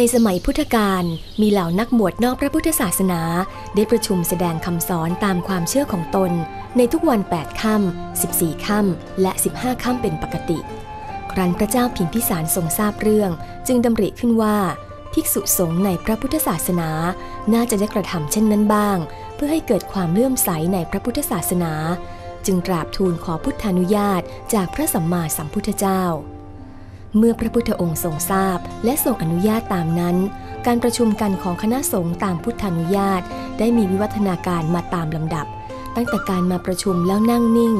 ในสมัยพุทธกาลมีเหล่านักบวชนอกพระพุทธศาสนา ได้ประชุมแสดงคำสอนตามความเชื่อของตน ในทุกวัน 8 ค่ำ14 ค่ำและ 15 ค่ำเป็นปกติ ครั้นพระเจ้าพิมพิสารทรงทราบเรื่อง จึงดำริขึ้นว่า ภิกษุสงฆ์ในพระพุทธศาสนา น่าจะได้กระทำเช่นนั้นบ้าง เพื่อให้เกิดความเลื่อมใสในพระพุทธศาสนา จึงกราบทูลขอพุทธานุญาตจากพระสัมมาสัมพุทธเจ้า เมื่อพระพุทธองค์ทรงทราบและทรงอนุญาตตามนั้น การประชุมกันของคณะสงฆ์ตามพุทธานุญาต ได้มีวิวัฒนาการมาตามลำดับ ตั้งแต่การมาประชุมแล้วนั่งนิ่ง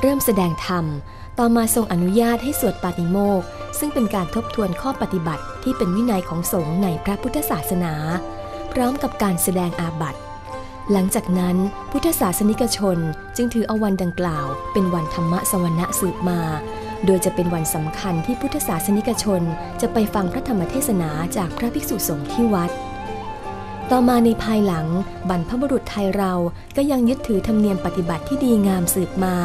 เริ่มแสดงธรรม ต่อมาทรงอนุญาตให้สวดปาติโมกข์ซึ่งเป็นการทบทวนข้อปฏิบัติที่เป็นวินัยของสงฆ์ในพระพุทธศาสนา พร้อมกับการแสดงอาบัติ หลังจากนั้นพุทธศาสนิกชนจึงถือเอาวันดังกล่าว เป็นวันธรรมะสวรรณะสืบมา โดยจะเป็นวันสำคัญที่พุทธศาสนิกชนจะไปฟังพระธรรมเทศนาจากพระภิกษุสงฆ์ที่วัด ต่อมาในภายหลังบรรพบุรุษไทยเราก็ยังยึดถือธรรมเนียมปฏิบัติที่ดีงามสืบมา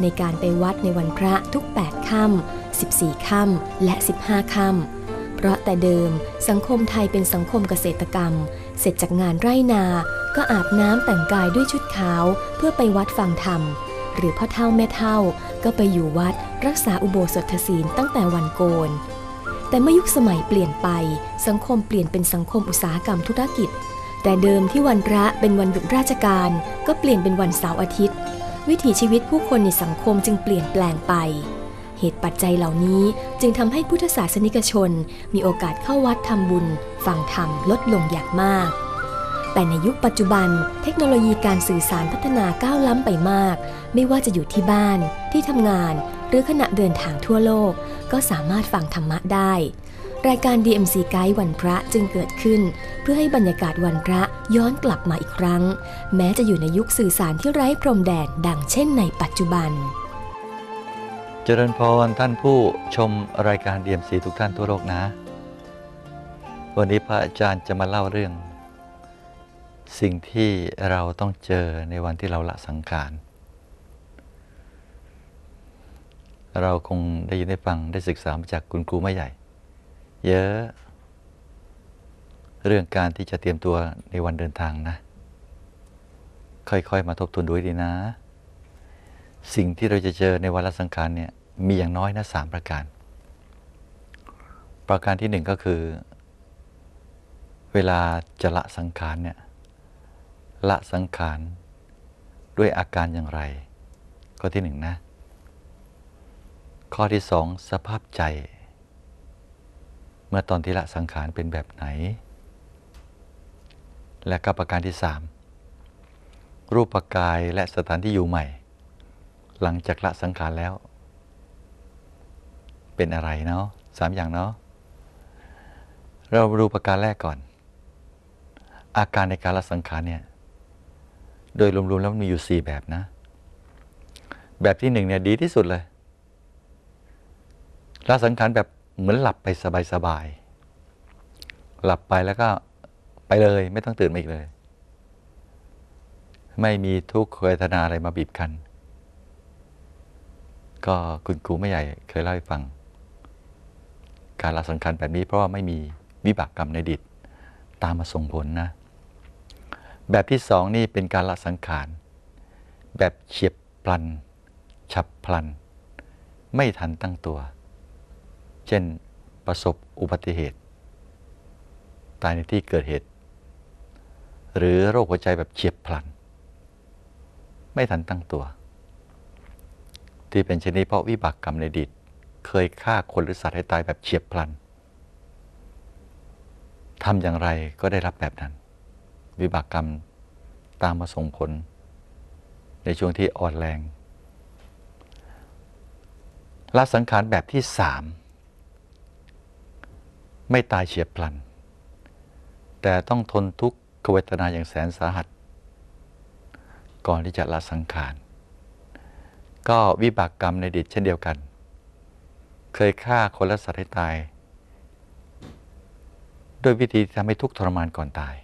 ในการไปวัดในวันพระทุก 8 ค่ำ14 ค่ำและ 15 ค่ำเพราะแต่เดิมสังคมไทยเป็นสังคมเกษตรกรรม เสร็จจากงานไร่นา ก็อาบน้ำแต่งกายด้วยชุดขาว เพื่อไปวัดฟังธรรม หรือพ่อเท่าแม่เท่า ก็ไปอยู่วัดรักษาอุโบสถศีลตั้งแต่วันโกน แต่เมื่อยุคสมัยเปลี่ยนไป สังคมเปลี่ยนเป็นสังคมอุตสาหกรรมธุรกิจ แต่เดิมที่วันพระเป็นวันหยุดราชการ ก็เปลี่ยนเป็นวันเสาร์อาทิตย์ วิถีชีวิตผู้คนในสังคมจึงเปลี่ยนแปลงไป เหตุปัจจัยเหล่านี้จึงทำให้พุทธศาสนิกชน มีโอกาสเข้าวัดทำบุญ ฟังธรรมลดลงอย่างมาก แต่ในยุคปัจจุบัน เทคโนโลยีการสื่อสารพัฒนาก้าวล้ำไปมาก ไม่ว่าจะอยู่ที่บ้าน ที่ทำงาน หรือขณะเดินทางทั่วโลก ก็สามารถฟังธรรมะได้ รายการ DMC Guide วันพระจึงเกิดขึ้น เพื่อให้บรรยากาศวันพระย้อนกลับมาอีกครั้ง แม้จะอยู่ในยุคสื่อสารที่ไร้พรมแดนดังเช่นในปัจจุบัน เจริญพรท่านผู้ชมรายการ DMC ทุกท่านทั่วโลกนะ วันนี้พระอาจารย์จะมาเล่าเรื่อง สิ่งที่เราต้องเจอในวันที่เราละสังขาร เราคงได้ยินได้ฟังได้ศึกษามาจากคุณครูไม่ใหญ่ เยอะ เรื่องการที่จะเตรียมตัวในวันเดินทางนะ ค่อยๆ มาทบทวนดูให้ดีนะ สิ่งที่เราจะเจอในวันละสังขารเนี่ยมีอย่างน้อยนะสามประการ ประการที่หนึ่งก็คือ เวลาจะละสังขารเนี่ย ละสังขาร ด้วยอาการอย่างไร ข้อที่หนึ่งนะ ข้อที่สองสภาพใจ เมื่อตอนที่ละสังขารเป็นแบบไหน และก็ประการที่สามรูปกายและสถานที่อยู่ใหม่ หลังจากละสังขารแล้ว เป็นอะไรเนาะสามอย่างเนาะเราดูประการแรกก่อน อาการในการละสังขารเนี่ย โดยรวมๆแล้วมันมีอยู่ 4 แบบนะ แบบที่หนึ่งเนี่ยดีที่สุดเลยละสังขารแบบเหมือนหลับไปสบายๆ หลับไปแล้วก็ไปเลย ไม่ต้องตื่นมาอีกเลย ไม่มีทุกขเวทนาอะไรมาบีบคั้นก็คุณครูไม่ใหญ่เคยเล่าให้ฟัง การละสังขารแบบนี้เพราะว่าไม่มีวิบากกรรมในดิตตามมาส่งผลนะ แบบที่สองนี่เป็นการละสังขาร แบบเฉียบพลัน ฉับพลัน ไม่ทันตั้งตัว เช่นประสบอุบัติเหตุ ตายในที่เกิดเหตุ หรือโรคหัวใจแบบเฉียบพลัน ไม่ทันตั้งตัว ที่เป็นชนิดเพราะวิบากกรรมในอดีตเคยฆ่าคนหรือสัตว์ให้ตายแบบเฉียบพลันทำอย่างไรก็ได้รับแบบนั้น วิบากกรรม ตามมาส่งผล ในช่วงที่อ่อนแรงละสังขารแบบที่สามไม่ตายเฉียบพลัน แต่ต้องทนทุกขเวทนาอย่างแสนสาหัส ก่อนที่จะละสังขาร ก็วิบากกรรมในดิตเช่นเดียวกัน เคยฆ่าคนและสัตว์ให้ตาย ด้วยวิธีที่ทำให้ทุกข์ทรมานก่อนตาย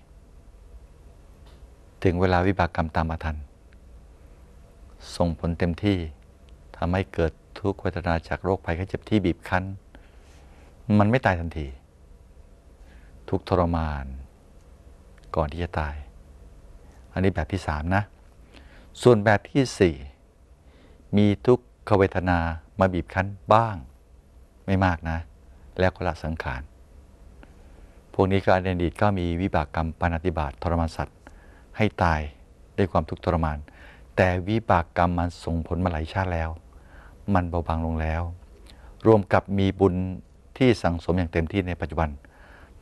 ถึงเวลาวิบากกรรมตามมาทัน ส่งผลเต็มที่ทำให้เกิดทุกขเวทนาจากโรคภัยไข้เจ็บที่บีบคั้น มันไม่ตายทันที ทุกทรมาน ก่อนที่จะตาย อันนี้แบบที่สามนะ ส่วนแบบที่สี่มีทุกขเวทนามาบีบคั้นบ้าง ไม่มากนะ แล้วก็ละสังขาร พวกนี้ก็ในอดีตก็มีวิบากกรรมปานติบาตทรมานสัตว์ ให้ตายด้วยความทุกข์ทรมาน แต่วิบากกรรมมันส่งผลมาหลายชาติแล้ว มันเบาบางลงแล้ว รวมกับมีบุญที่สั่งสมอย่างเต็มที่ในปัจจุบัน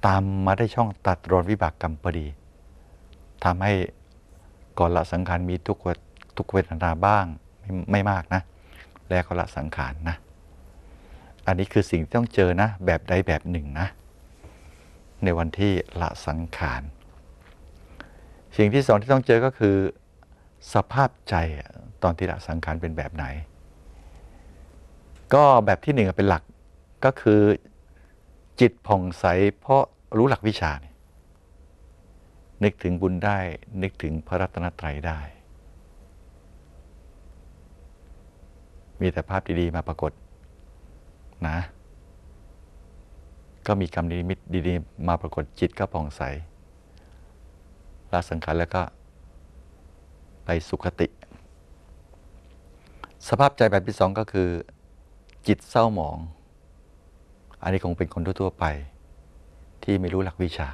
ตามมาได้ช่องตัดรอนวิบากกรรมพอดีทำให้ก่อนละสังขารมีทุกขทุกเวทนาบ้างไม่ไม่มากนะ แล้วก็ละสังขารนะ อันนี้คือสิ่งที่ต้องเจอนะ แบบใดแบบหนึ่งนะ ในวันที่ละสังขาร สิ่งที่สองที่ต้องเจอก็คือ สภาพใจตอนที่ละสังขารเป็นแบบไหน ก็แบบที่หนึ่งเป็นหลักก็คือจิตผ่องใสเพราะรู้หลักวิชานี่นึกถึงบุญได้ นึกถึงพระรัตนตรัยได้ มีแต่ภาพดีๆมาปรากฏนะ ก็มีกรรมนิมิตดีๆ มาปรากฏจิตก็ผ่องใส ละสังขารแล้วก็ ไปสุขติ สภาพใจแบบที่สองก็คือ จิตเศร้าหมอง อันนี้คงเป็นคนทั่วๆไป ที่ไม่รู้หลักวิชา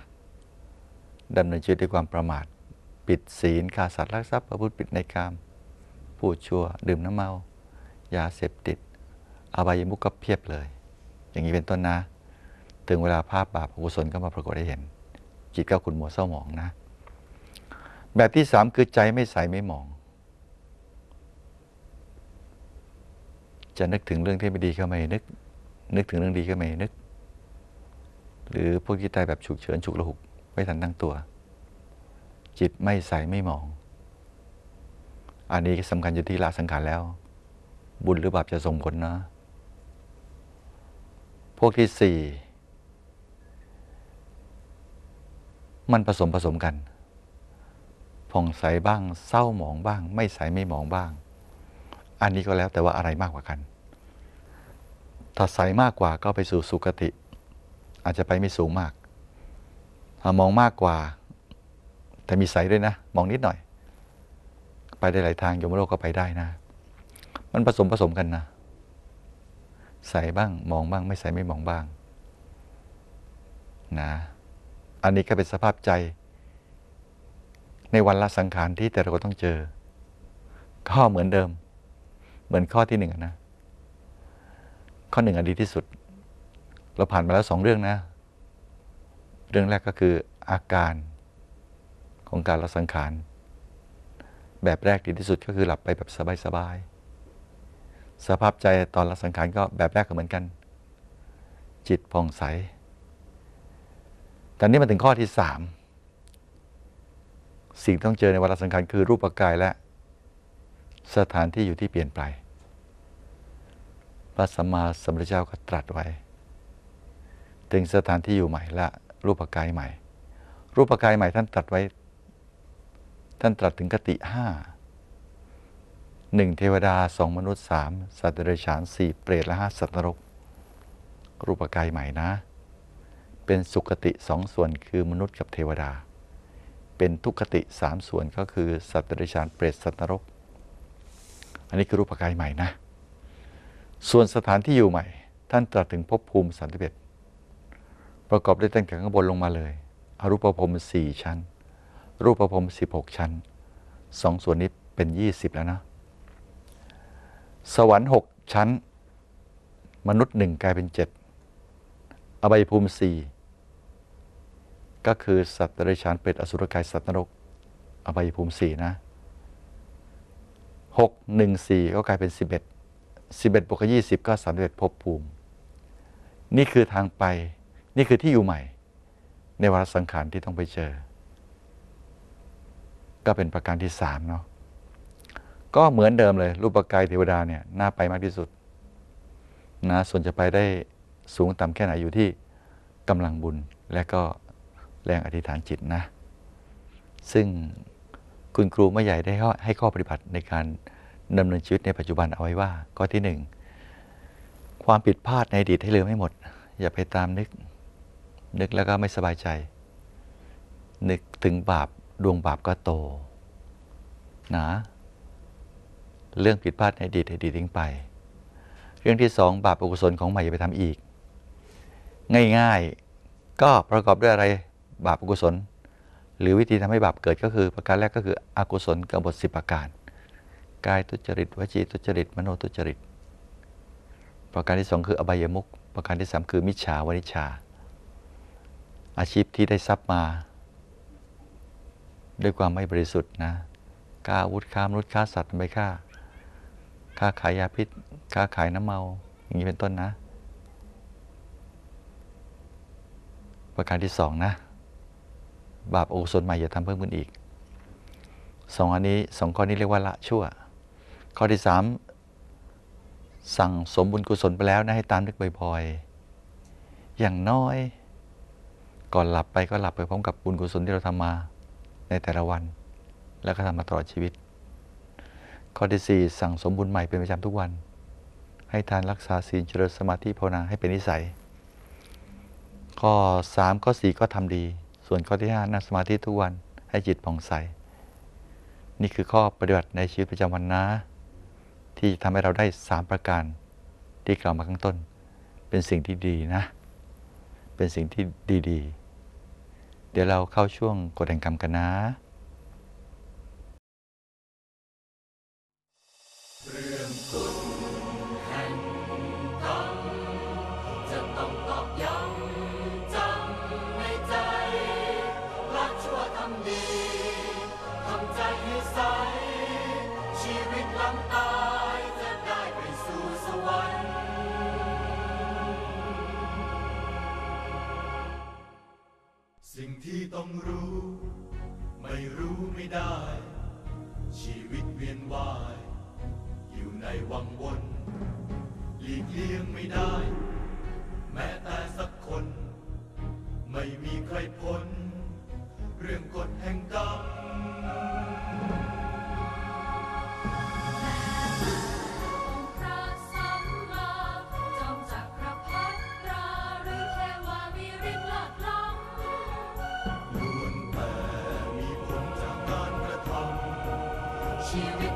ดำเนินชีวิตด้วยความประมาท ปิดศีลฆ่าสัตว์ลักทรัพย์ประพฤติผิดในกามพูดชั่ว ดื่มน้ำเมายาเสพติด อบายมุกก็เพียบเลย อย่างนี้เป็นต้นนะ ถึงเวลาภาพบาปอกุศลก็มาปรากฏให้เห็น จิตก็ขุนมัวเศร้าหมองนะ แบบที่สามคือใจไม่ใสไม่มอง จะนึกถึงเรื่องที่ไม่ดีก็ไม่นึก นึกถึงเรื่องดีก็ไม่นึก หรือพวกที่ตายแบบฉุกเฉินฉุกละหุกไม่ทันตั้งตัว จิตไม่ใสไม่มอง อันนี้สำคัญอยู่ที่ละสังขารแล้ว บุญหรือบาปจะส่งผลนะ พวกที่สี่มันผสมผสมกัน ผ่องใสบ้าง เศร้าหมองบ้าง ไม่ใสไม่หมองบ้าง อันนี้ก็แล้วแต่ว่าอะไรมากกว่ากัน ถ้าใสมากกว่าก็ไปสู่สุคติ อาจจะไปไม่สูงมากมองมากกว่า แต่มีใสด้วยนะ มองนิดหน่อย ไปได้หลายทางโยมโลกก็ไปได้นะ มันผสมผสมกันนะ ใสบ้างมองบ้าง ไม่ใสไม่มองบ้างนะ อันนี้ก็เป็นสภาพใจ ในวันละสังขารที่แต่เราก็ต้องเจอข้อเหมือนเดิม เหมือนข้อที่หนึ่งนะ ข้อหนึ่งอดีที่สุด เราผ่านมาแล้วสองเรื่องนะ เรื่องแรกก็คืออาการของการละสังขาร แบบแรกดีที่สุดก็คือหลับไปแบบสบายๆสภาพใจตอนละสังขารก็แบบแรกก็เหมือนกัน จิตผ่องใสแต่นี้มาถึงข้อที่สาม สิ่งต้องเจอในวันละสังขารคือรูปกายและ สถานที่อยู่ที่เปลี่ยนไป พระสัมมาสัมพุทธเจ้าก็ตรัสไว้ถึงสถานที่อยู่ใหม่และรูปกายใหม่ รูปกายใหม่ท่านตรัสไว้ ท่านตรัสถึงกติห้าหนึ่งเทวดาสองมนุษย์สามสัตว์เดรัจฉานสี่เปรตและห้าสัตว์นรก รูปกายใหม่นะ เป็นสุขติสองส่วนคือมนุษย์กับเทวดา เป็นทุกขติสามส่วนก็คือ สัตว์เดรัจฉานเปรตสัตว์นรก อันนี้คือรูปกายใหม่นะ ส่วนสถานที่อยู่ใหม่ ท่านตรัสถึงภพภูมิสันติเบตประกอบด้วยตั้งแต่ข้างบนลงมาเลย อรูปภพสี่ชั้น รูปภพสิบหกชั้นสองส่วนนี้เป็นยี่สิบแล้วนะ สวรรค์หกชั้น มนุษย์หนึ่งกลายเป็นเจ็ดอบายภูมิสี่ ก็คือสัตว์เดรัจฉานเป็ดอสุรกายสัตว์นรกอบายภูมิสี่นะหกหนึ่งสี่ก็กลายเป็นสิบเอ็ดสิบเอ็ดบวกยี่สิบก็สามสิบเอ็ดภพภูมิ นี่คือทางไปนี่คือที่อยู่ใหม่ ในวาระสังขารที่ต้องไปเจอ ก็เป็นประการที่สามเนาะก็เหมือนเดิมเลย รูปกายเทวดาเนี่ยน่าไปมากที่สุดนะส่วนจะไปได้สูงต่ำแค่ไหนอยู่ที่กำลังบุญและก็ แรงอธิษฐานจิตนะ ซึ่งคุณครูไม่ใหญ่ได้ให้ข้อปฏิบัติในการดำเนินชีวิตในปัจจุบันเอาไว้ว่า ข้อที่หนึ่งความผิดพลาดในอดีตให้ลืมไม่หมด อย่าไปตามนึก นึกแล้วก็ไม่สบายใจ นึกถึงบาปดวงบาปก็โตนะเรื่องผิดพลาดในอดีตให้ดีทิ้งไป เรื่องที่สองบาปอกุศลของใหม่อย่าไปทำอีก ง่ายๆ ก็ประกอบด้วยอะไร บาปอกุศล หรือวิธีทำให้บาปเกิดก็คือ ประการแรกก็คืออกุศลกบฏสิบประการ กายทุจริตวจีทุจริต มโนทุจริต ประการที่สองคืออบายมุขประการที่สามคือมิจฉาวณิชชา อาชีพที่ได้ทรัพย์มา ด้วยความไม่บริสุทธิ์นะค้าอาวุธค้ามนุษย์ค้าสัตว์ไปฆ่าค้าขายยาพิษค้าขายน้ำเมา อย่างนี้เป็นต้นนะ ประการที่สองนะ บาปอกุศลใหม่อย่าทำเพิ่มขึ้นอีกสองอันนี้สองข้อนี้เรียกว่าละชั่ว ข้อที่สามสั่งสมบุญกุศลไปแล้วนะให้ตามนึกบ่อยๆ อย่างน้อย ก่อนหลับไปก็หลับไปพร้อมกับบุญกุศลที่เราทำมาในแต่ละวัน แล้วก็ทำมาตลอดชีวิต ข้อที่สี่สั่งสมบุญใหม่เป็นประจำทุกวัน ให้ทานรักษาศีลเจริญสมาธิภาวนาให้เป็นนิสัย ข้อสามข้อสี่ก็ทำดี ส่วนข้อที่ห้านั่งสมาธิทุกวันให้จิตผ่องใส นี่คือข้อปฏิบัติในชีวิตประจำวันนะ ที่ทำให้เราได้สามประการที่กล่าวมาข้างต้น เป็นสิ่งที่ดีนะ เป็นสิ่งที่ดีๆ เดี๋ยวเราเข้าช่วงกฎแห่งกรรมกันนะจะ ใสชีวิตลำตาำชีวิ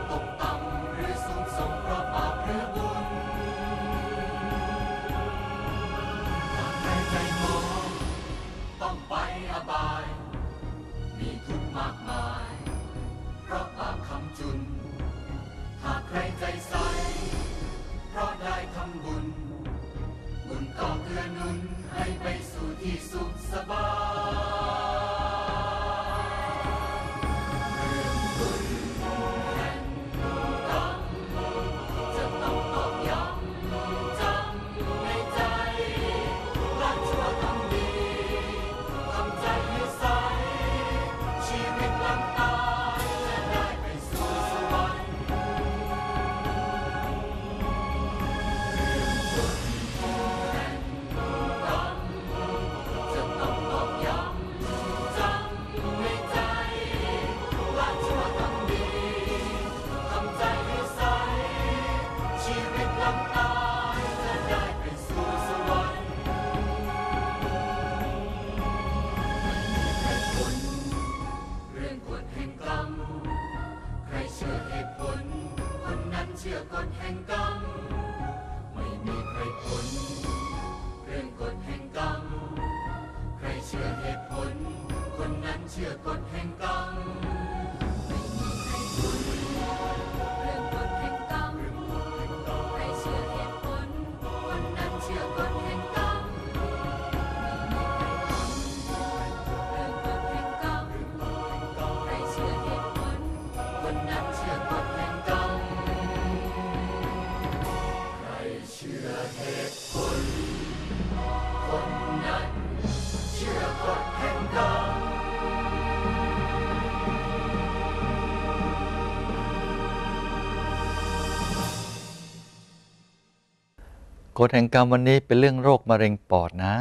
กฎแห่งกรรมวันนี้เป็นเรื่องโรคมะเร็งปอดนะ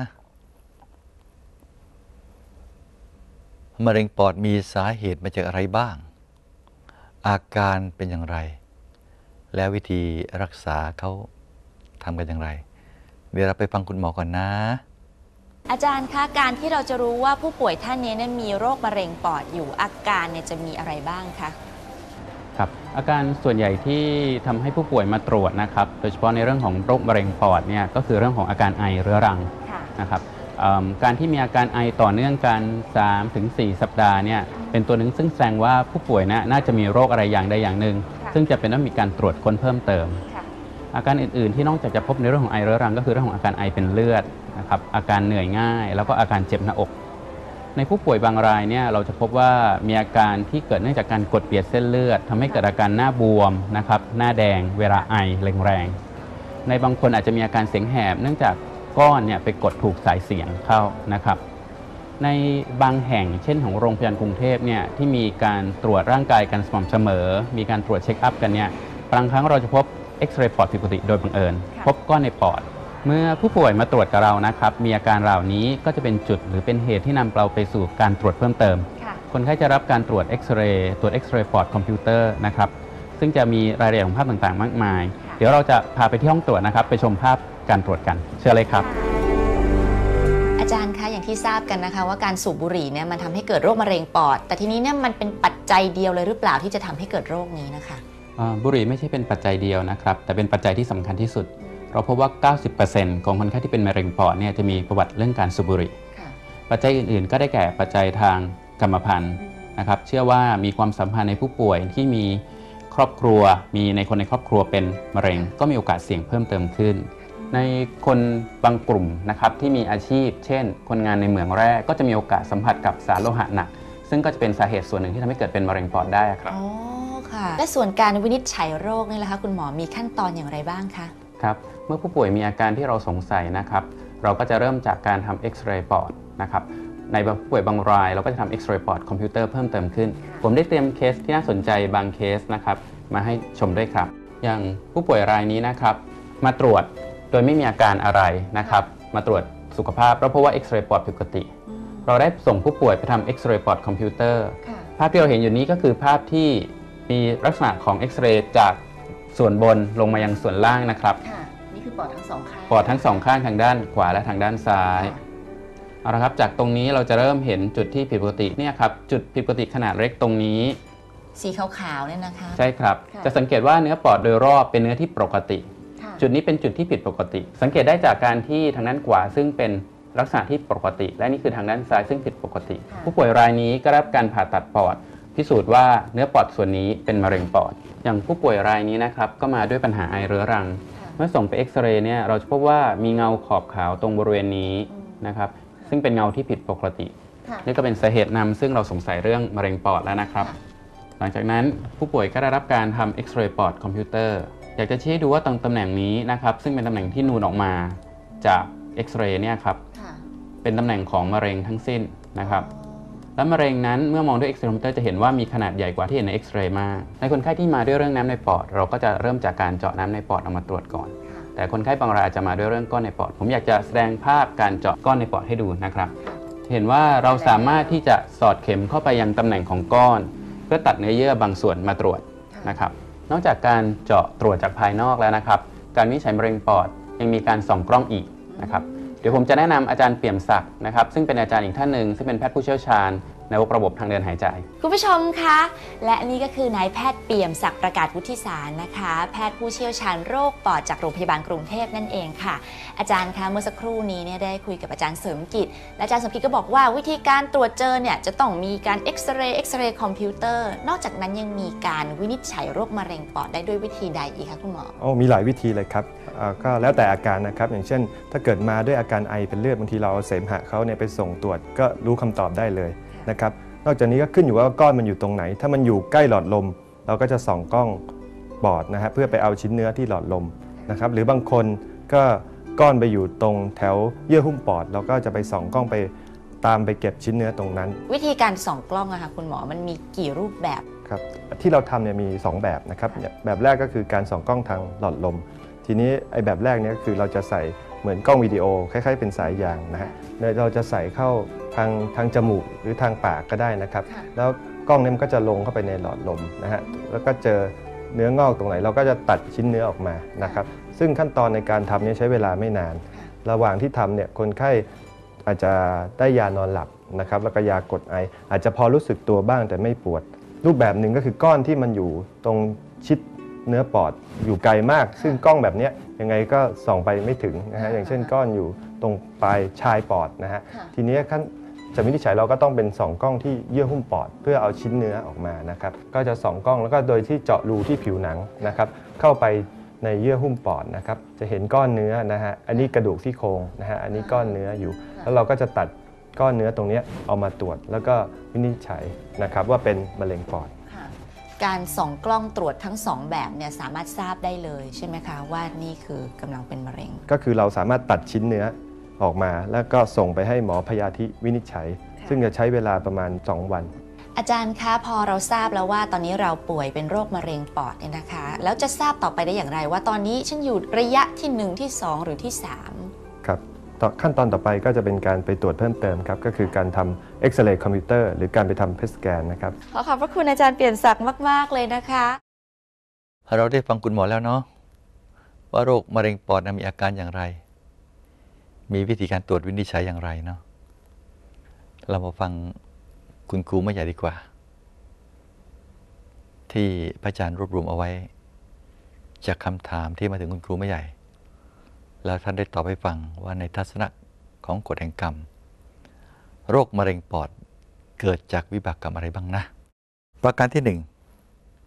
มะเร็งปอดมีสาเหตุมาจากอะไรบ้าง อาการเป็นอย่างไร และวิธีรักษาเขาทำกันอย่างไร เดี๋ยวเราไปฟังคุณหมอก่อนนะ อาจารย์คะการที่เราจะรู้ว่าผู้ป่วยท่านนี้นมีโรคมะเร็งปอดอยู่อาการเนี่ยจะมีอะไรบ้างคะ ครับอาการส่วนใหญ่ที่ทำให้ผู้ป่วยมาตรวจนะครับโดยเฉพาะในเรื่องของโรคมะเร็งปอดเนี่ยก็คือเรื่องของอาการไอเรื้อรังค่ะนะครับเอิ่มการที่มีอาการไอต่อเนื่องกัน3ถึง4สัปดาห์เนี่ยเป็นตัวหนึ่งซึ่งแสดงว่าผู้ป่วยนะน่าจะมีโรคอะไรอย่างใดอย่างหนึ่งค่ะซึ่งจะเป็นต้องมีการตรวจค้นเพิ่มเติมค่ะอาการอื่นๆ ที่นอกจากจะพบในเรื่องของไอเรื้อรัง ก็คือเรื่องของอาการไอเป็นเลือดนะครับอาการเหนื่อยง่าย แล้วก็อาการเจ็บหน้าอก ในผู้ป่วยบางรายเนี่ยเราจะพบว่ามีอาการที่เกิดเนื่องจากการกดเปียดเส้นเลือดทำให้เกิดอาการหน้าบวมนะครับหน้าแดงเวลาไอแรงๆในบางคนอาจจะมีอาการเสียงแหบ เนื่องจากก้อนเนี่ยไปกดถูกสายเสียงเข้านะครับในบางแห่งเช่นของโรงพยาบาลกรุงเทพเนี่ยที่มีการตรวจร่างกายกันสม่ำเสมอ มีการตรวจเช็คอัพกันเนี่ยบางครั้งเราจะพบเอ็กซเรย์ปอดผิดปกติโดยบังเอิญค่ะพบก้อนในปอด เมื่อผู้ป่วยมาตรวจกับเรานะครับ มีอาการเหล่านี้ก็จะเป็นจุดหรือเป็นเหตุที่นำเราไปสู่การตรวจเพิ่มเติม ค่ะ คนไข้จะรับการตรวจเอ็กซเรย์ตรวจเอ็กซเรย์ปอดคอมพิวเตอร์นะครับ ซึ่งจะมีรายละเอียดของภาพต่างๆ มากมาย เดี๋ยวเราจะพาไปที่ห้องตรวจนะครับ ไปชมภาพการตรวจกัน เชิญเลยครับ อาจารย์คะอย่างที่ทราบกันนะคะ ว่าการสูบบุหรี่เนี่ยมันทำให้เกิดโรคมะเร็งปอด แต่ทีนี้เนี่ยมันเป็นปัจจัยเดียวเลยหรือเปล่าที่จะทำให้เกิดโรคนี้นะคะอ่าบุหรี่ไม่ใช่เป็นปัจจัยเดียวนะครับ แต่เป็นปัจจัยที่สำคัญที่สุด เราพบว่า 90%ของคนไข้ที่เป็นมะเร็งปอดเนี่ยจะมีประวัติเรื่องการสูบบุหรี่ค่ะปัจจัยอื่นๆ ก็ได้แก่ปัจจัยทางกรรมพันธุ์นะครับ เชื่อว่ามีความสัมพันธ์ในผู้ป่วยที่มีครอบครัว มีในคนในครอบครัวเป็นมะเร็ง ก็มีโอกาสเสี่ยงเพิ่มเติมขึ้น ในคนบางกลุ่มนะครับที่มีอาชีพ เช่น คนงานในเหมืองแร่ก็จะมีโอกาสสัมผัสกับสารโลหะหนัก ซึ่งก็จะเป็นสาเหตุส่วนหนึ่งที่ทำให้เกิดเป็นมะเร็งปอดได้ครับอ๋อค่ะ และส่วนการวินิจฉัยโรคนี่แหละคะคุณหมอมีขั้นตอนอย่างไรบ้างคะครับ เมื่อผู้ป่วยมีอาการที่เราสงสัยนะครับ เราก็จะเริ่มจากการทำเอ็กซเรย์ปอดนะครับในผู้ป่วยบางราย เราก็จะทำเอ็กซเรย์ปอดคอมพิวเตอร์เพิ่มเติมขึ้น ผมได้เตรียมเคสที่น่าสนใจบางเคสนะครับมาให้ชมด้วยครับ อย่างผู้ป่วยรายนี้นะครับมาตรวจโดยไม่มีอาการอะไรนะครับ มาตรวจสุขภาพเราพบว่าเอ็กซเรย์ปอดผิดปกติ เราได้ส่งผู้ป่วยไปทำเอ็กซเรย์ปอดคอมพิวเตอร์ค่ะภาพที่เราเห็นอยู่นี้ก็คือภาพที่มีลักษณะของเอ็กซเรย์จากส่วนบนลงมายังส่วนล่างนะครับ ค่ะนี่คือปอดทั้งสองข้างปอดทั้งสองข้างทางด้านขวาและทางด้านซ้ายค่ะเอาละครับ จากตรงนี้เราจะเริ่มเห็นจุดที่ผิดปกติเนี่ยครับจุดผิดปกติขนาดเล็กตรงนี้ สีขาวๆเนี่ยนะคะ ใช่ครับค่ะจะสังเกตว่าเนื้อปอดโดยรอบเป็นเนื้อที่ปกติค่ะจุดนี้เป็นจุดที่ผิดปกติ สังเกตได้จากการที่ทางด้านขวาซึ่งเป็นลักษณะที่ปกติ และนี่คือทางด้านซ้ายซึ่งผิดปกติค่ะผู้ป่วยรายนี้ก็รับการผ่าตัดปอด พิสูจน์ว่าเนื้อปอดส่วนนี้เป็นมะเร็งปอด อย่างผู้ป่วยรายนี้นะครับก็มาด้วยปัญหาไอเรื้อรังค่ะ เมื่อส่งไปเอ็กซเรย์เนี่ยเราจะพบว่ามีเงาขอบขาวตรงบริเวณนี้นะครับซึ่งเป็นเงาที่ผิดปกติ ค่ะนี่ก็เป็นสาเหตุนำซึ่งเราสงสัยเรื่องมะเร็งปอดแล้วนะครับ หลังจากนั้นผู้ป่วยก็ได้รับการทำเอ็กซเรย์ปอดคอมพิวเตอร์อยากจะชี้ให้ดูว่าตรงตำแหน่งนี้นะครับซึ่งเป็นตำแหน่งที่นูนออกมาจากเอ็กซเรย์เนี่ยครับค่ะเป็นตำแหน่งของมะเร็งทั้งสิ้นนะครับ และมะเร็งนั้นเมื่อมองด้วยเอ็กซเรย์คอมพิเตอร์จะเห็นว่ามีขนาดใหญ่กว่าที่เห็นในเอ็กซเรย์มาก ในคนไข้ที่มาด้วยเรื่องน้ำในปอด เราก็จะเริ่มจากการเจาะน้ำในปอดเอามาตรวจก่อน แต่คนไข้บางรายอาจจะมาด้วยเรื่องก้อนในปอด ผมอยากจะแสดงภาพการเจาะก้อนในปอดให้ดูนะครับ เห็นว่าเราสามารถที่จะสอดเข็มเข้าไปยังตำแหน่งของก้อน เพื่อตัดเนื้อเยื่อบางส่วนมาตรวจนะครับ นอกจากการเจาะตรวจจากภายนอกแล้วนะครับ การวิจัยมะเร็งปอดยังมีการส่องกล้องอีกนะครับ ดี๋ยวผมจะแนะนำอาจารย์เปี่ยมศักดิ์นะครับซึ่งเป็นอาจารย์อีกท่านหนึ่งซึ่งเป็นแพทย์ผู้เชี่ยวชาญ ในระบบทางเดินหายใจ คุณผู้ชมคะ และนี่ก็คือนายแพทย์เปี่ยมศักดิ์ประกาศวุฒิสารนะคะ แพทย์ผู้เชี่ยวชาญโรคปอดจากโรงพยาบาลกรุงเทพนั่นเองค่ะ อาจารย์คะเมื่อสักครู่นี้เนี่ยได้คุยกับอาจารย์เสริมกิจและอาจารย์เสริมกิจก็บอกว่าวิธีการตรวจเจอเนี่ยจะต้องมีการเอ็กซเรย์เอ็กซเรย์คอมพิวเตอร์นอกจากนั้นยังมีการวินิจฉัยโรคมะเร็งปอดได้ด้วยวิธีใดอีกคะคุณหมอโอ้มีหลายวิธีเลยครับเอ่อก็แล้วแต่อาการนะครับ อย่างเช่น ถ้าเกิดมาด้วยอาการไอเป็นเลือดบางทีเราเอาเสมหะเขาเนี่ยไปส่งตรวจก็รู้คำตอบได้เลย นะครับ นอกจากนี้ก็ขึ้นอยู่ว่าก้อนมันอยู่ตรงไหน ถ้ามันอยู่ใกล้หลอดลม เราก็จะส่องกล้องปอดนะฮะเพื่อไปเอาชิ้นเนื้อที่หลอดลมนะครับ หรือบางคนก็ก้อนไปอยู่ตรงแถวเยื่อหุ้มปอด เราก็จะไปส่องกล้องไปตามไปเก็บชิ้นเนื้อตรงนั้น วิธีการส่องกล้องอะค่ะคุณหมอมันมีกี่รูปแบบครับที่เราทำเนี่ยมี 2 แบบนะครับแบบแรกก็คือการส่องกล้องทางหลอดลม ทีนี้ไอ้แบบแรกเนี่ยก็คือเราจะใส่เหมือนกล้องวิดีโอคล้ายๆ เป็นสายยางนะฮะโดยเราจะใส่เข้า ทางทางจมูกหรือทางปากก็ได้นะครับค่ะแล้วกล้องเนี่ยมันก็จะลงเข้าไปในหลอดลมนะฮะแล้วก็เจอเนื้องอกตรงไหน เราก็จะตัดชิ้นเนื้อออกมานะครับซึ่งขั้นตอนในการทำเนี่ยใช้เวลาไม่นาน ระหว่างที่ทำเนี่ยคนไข้อาจจะได้ยานอนหลับนะครับแล้วก็ยากดไอ อาจจะพอรู้สึกตัวบ้างแต่ไม่ปวด รูปแบบหนึ่งก็คือก้อนที่มันอยู่ตรงชิดเนื้อปอดอยู่ไกลมาก ซึ่งกล้องแบบเนี้ยยังไงก็ส่องไปไม่ถึงนะฮะอย่างเช่นก้อนอยู่ตรงปลายชายปอดนะฮะค่ะทีนี้ขั้น จะวินิจฉัยเราก็ต้องเป็นส่องกล้องที่เยื่อหุ้มปอด เพื่อเอาชิ้นเนื้อออกมานะครับก็จะส่องกล้องแล้วก็โดยที่เจาะรูที่ผิวหนังนะครับเข้าไปในเยื่อหุ้มปอดนะครับจะเห็นก้อนเนื้อนะฮะอันนี้กระดูกซี่โครงนะฮะอันนี้ก้อนเนื้ออยู่ แล้วเราก็จะตัดก้อนเนื้อตรงเนี้ยเอามาตรวจแล้วก็วินิจฉัยนะครับว่าเป็นมะเร็งปอดค่ะการส่องกล้องตรวจทั้งสองแบบเนี่ยสามารถทราบได้เลยใช่ไหมคะว่านี่คือกำลังเป็นมะเร็ง ก็คือเราสามารถตัดชิ้นเนื้อ ออกมา แล้วก็ส่งไปให้หมอพยาธิวินิจฉัยค่ะซึ่งจะใช้เวลาประมาณ 2 วัน อาจารย์คะพอเราทราบแล้วว่าตอนนี้เราป่วยเป็นโรคมะเร็งปอดเนี่ยนะคะ แล้วจะทราบต่อไปได้อย่างไรว่าตอนนี้ฉันอยู่ระยะที่ 1 ที่ 2 หรือที่ 3 ครับต่อขั้นตอนต่อไปก็จะเป็นการไปตรวจเพิ่มเติมครับ ก็คือการทำเอ็กซเรย์คอมพิวเตอร์หรือการไปทำเพสแกนนะครับขอขอบพระคุณอาจารย์เปลี่ยนศักดิ์มาก ๆ เลยนะคะเราได้ฟังคุณหมอแล้วเนาะว่าโรคมะเร็งปอดนะมีอาการอย่างไร มีวิธีการตรวจวินิจฉัยอย่างไรเนาะเรามาฟังคุณครูไม่ใหญ่ดีกว่า ที่พระอาจารย์รวบรวมเอาไว้ จากคำถามที่มาถึงคุณครูไม่ใหญ่ แล้วท่านได้ตอบให้ฟังว่าในทัศนะของกฎแห่งกรรม โรคมะเร็งปอดเกิดจากวิบากกรรมอะไรบ้างนะ ประการที่หนึ่ง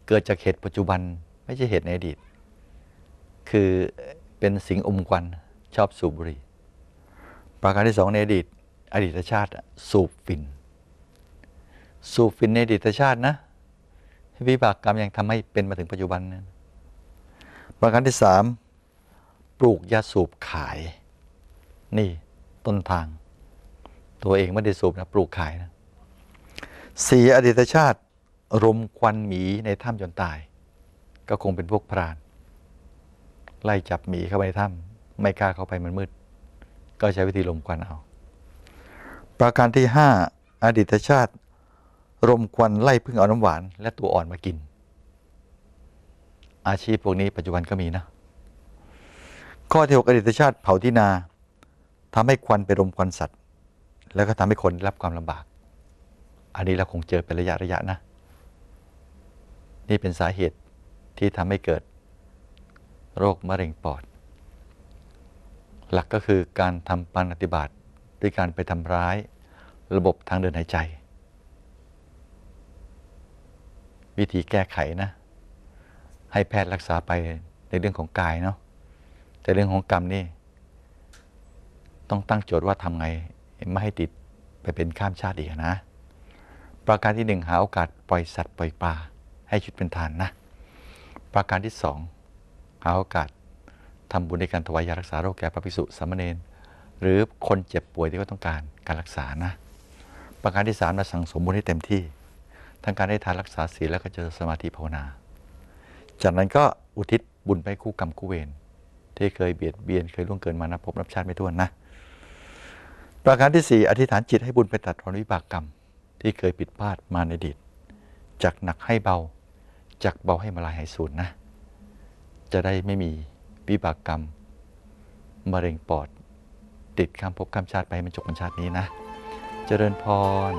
เกิดจากเหตุปัจจุบันไม่ใช่เหตุในอดีต คือเป็นสิงอมควันชอบสูบบุหรี่ ประการที่สองในอดีต อดีตชาติ สูบฟิน สูบฟินในอดีตชาตินะวิบากกรรมยังทำให้เป็นมาถึงปัจจุบันนะประการที่สามปลูกยาสูบขาย นี่ต้นทาง ตัวเองไม่ได้สูบนะปลูกขายนะสี่อดีตชาติรมควันหมีในถ้ำจนตาย ก็คงเป็นพวกพราน ไล่จับหมีเข้าไปในถ้ำไม่กล้าเข้าไปมันมืด ก็ใช้วิธีลมควันเอา ประการที่ห้าอดีตชาติรมควันไล่พึ่งเอาน้ำหวาน และตัวอ่อนมากิน อาชีพพวกนี้ปัจจุบันก็มีนะ ข้อที่หกอดีตชาติเผาที่นาทำให้ควันไปรมควันสัตว์ แล้วก็ทำให้คนรับความลำบาก อันนี้เราคงเจอเป็นระยะระยะนะ นี่เป็นสาเหตุที่ทำให้เกิดโรคมะเร็งปอด หลักก็คือการทำปาฏิบัติด้วยการไปทำร้าย ระบบทางเดินหายใจ วิธีแก้ไขนะ ให้แพทย์รักษาไปในเรื่องของกายเนาะแต่เรื่องของกรรมนี่ ต้องตั้งโจทย์ว่าทำไง ไม่ให้ติดไปเป็นข้ามชาติอีกนะ ประการที่หนึ่งหาโอกาสปล่อยสัตว์ปล่อยปลาให้ชุดเป็นทานนะ ประการที่สองหาโอกาส ทำบุญในการถวายยารักษาโรคแก่พระภิกษุสามเณรหรือคนเจ็บป่วยที่เขาต้องการการรักษานะ ประการที่สามมาสั่งสมบุญให้เต็มที่ ทั้งการได้ทานรักษาศีลแล้วก็เจริญสมาธิภาวนา จากนั้นก็อุทิศบุญไปคู่กรรมคู่เวรที่เคยเบียดเบียนเคยล่วงเกินมานับพบนับชาติไม่ถ้วนนะ ประการที่สี่อธิษฐานจิตให้บุญไปตัดรอนวิบากกรรม ที่เคยผิดพลาดมาในอดีตจากหนักให้เบาจากเบาให้มาลายหายสูญนะ จะได้ไม่มี วิบากกรรมมะเร็งปอด ติดข้ามภพข้ามชาติไปให้มันจบมันชาตินี้นะ เจริญพร